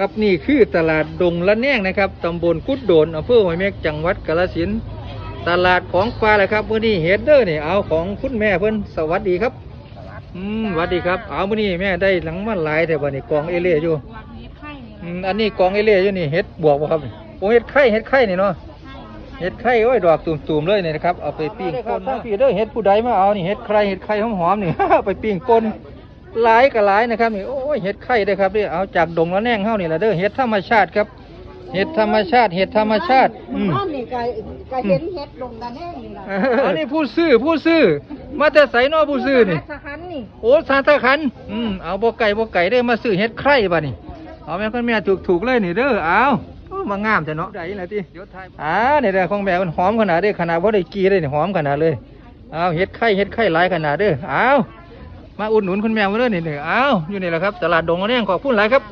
ครับนี่คือตลาดดงละแนงนะครับตำบลกุดโดนอำเภอห้วยเม็กจังหวัดกาฬสินธุ์ตลาดของปลาแหละครับมื้อนี้เฮ็ดเด้อนี่เอาของคุณแม่เพิ่นสวัสดีครับอืมสวัสดีครับเอามื้อนี้แม่ได้หลังมันหลายแต่บัดนี้กองเอเล่อยู่วันนี้ไข่นี่อืมอันนี้กองเอเล่อยู่นี่เฮ็ดบวกบ่ครับโอ้เฮ็ดไข่เฮ็ดไข่นี่เนาะเฮ็ดไข่โอ้ยดอกตุ่มๆเลยนี่นะครับเอาไปปิ้งป่นนะพี่เด้อเฮ็ดผู้ใดมาเอานี่เฮ็ดไข่เฮ็ดไข่หอมๆนี่ ไปปิ้งป่น หลายก็หลายนะครับนี่โอ้ยเฮ็ดไข่เด้อครับนี่เอาจากดงละแนงเฮานี่ล่ะเด้อเฮ็ดธรรมชาติครับเฮ็ดธรรมชาติเฮ็ดธรรมชาติอืม อ้อมนี่ก็ก็เห็นเห็ดลงกันแน่นี่ล่ะอันนี้ผู้ซื้อผู้ซื้อมาแต่ไสเนาะผู้ซื้อนี่สหันนี่โอ้สาธคันอืมเอาบ่ไก่บ่ไก่ได้อมาซื้อเฮ็ดไข่บัดนี้เอาแม่คนแม่ถูกๆเลยนี่เด้อเอาโอ้มางามแต่เนาะได้ล่ะติเดี๋ยวถ่ายอ่านี่เด้อของแม่มันหอมขนาดเด้อขนาดบ่ได้กีเลยนี่หอมขนาดเลยเอาเฮ็ดไข่เฮ็ดไข่หลายขนาดเด้อเอา มาอุดหนุนคุณแมวมาเด้อนี่เด้อเอาอยู่นี่แหละครับ ตลาดดงอันนี้ขอบคุณหลายครับ